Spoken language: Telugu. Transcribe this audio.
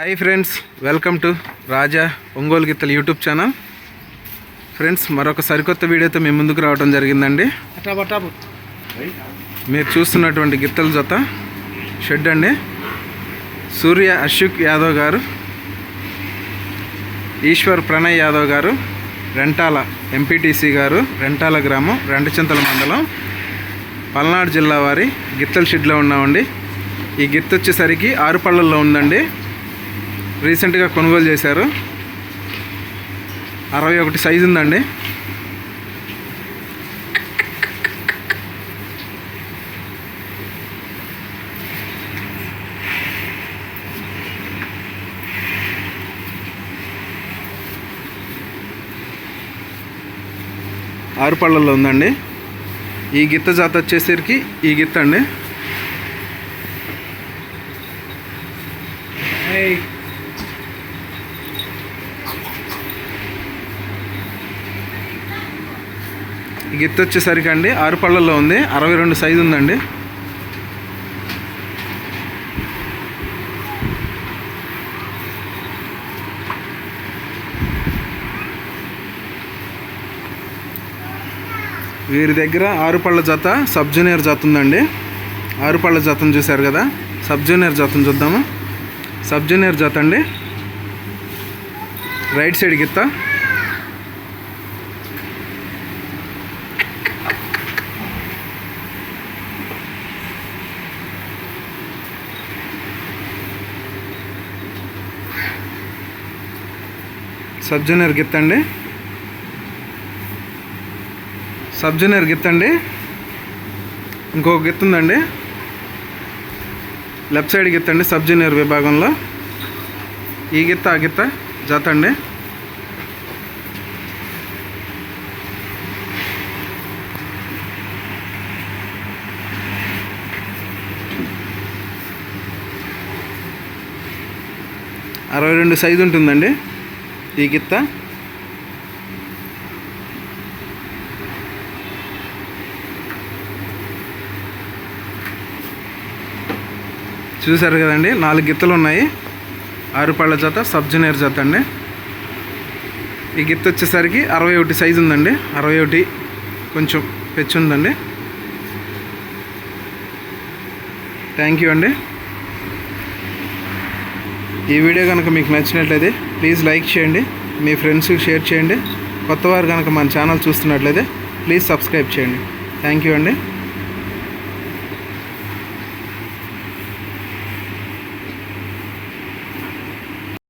Hi friends welcome to Raja Ongole గిత్తలు యూట్యూబ్ ఛానల్ ఫ్రెండ్స్ మరొక సరికొత్త వీడియోతో మేము ముందుకు రావడం జరిగిందండి. మీరు చూస్తున్నటువంటి గిత్తల జత షెడ్ అండి. సూర్య అశోక్ యాదవ్ గారు ఈశ్వర్ ప్రణయ్ యాదవ్ గారు రెంటాల ఎంపీటీసీ గారు రెంటాల గ్రామం రెండచింతల మండలం పల్నాడు జిల్లా వారి గిత్తల షెడ్లో ఉన్నామండి. ఈ గిత్త వచ్చేసరికి ఆరు పళ్ళల్లో ఉందండి. రీసెంట్గా కొనుగోలు చేశారు. అరవై ఒకటి సైజు ఉందండి. ఆరు పళ్ళల్లో ఉందండి. ఈ గిత్త జాత వచ్చేసరికి ఈ గిత్త అండి గిత్త వచ్చేసరికి అండి ఆరు పళ్ళల్లో ఉంది అరవై రెండు సైజు ఉందండి. వీరి దగ్గర ఆరు పళ్ళ జత సబ్ జూనియర్ జత ఉందండి. ఆరు పళ్ళ జతను చూశారు కదా సబ్ జూనియర్ జతను చూద్దాము. సబ్ జూనియర్ జత అండి. రైట్ సైడ్ గిత్త. సబ్జూనియర్ గిత్త అండి ఇంకొక గిత్త ఉందండి. లెఫ్ట్ సైడ్ గిత్తండి సబ్జూనియర్ విభాగంలో. ఈ గిత్త ఆ గిత్త జత అండి అరవై రెండు సైజు ఉంటుందండి. ఈ గిత్త చూసారు కదండి నాలుగు గిత్తలు ఉన్నాయి. ఆరు పళ్ళ జత సబ్ జూనియర్ జత అండి. ఈ గిత్త వచ్చేసరికి అరవై ఒకటి సైజు ఉందండి. అరవై ఒకటి కొంచెం పెచ్చు ఉందండి థ్యాంక్ యూ అండి. ఈ వీడియో కనుక మీకు నచ్చినట్లయితే ప్లీజ్ లైక్ చేయండి మీ ఫ్రెండ్స్కి షేర్ చేయండి కొత్తవారు కనుక మన ఛానల్ చూస్తున్నట్లయితే ప్లీజ్ సబ్స్క్రైబ్ చేయండి. థ్యాంక్ యూ అండి.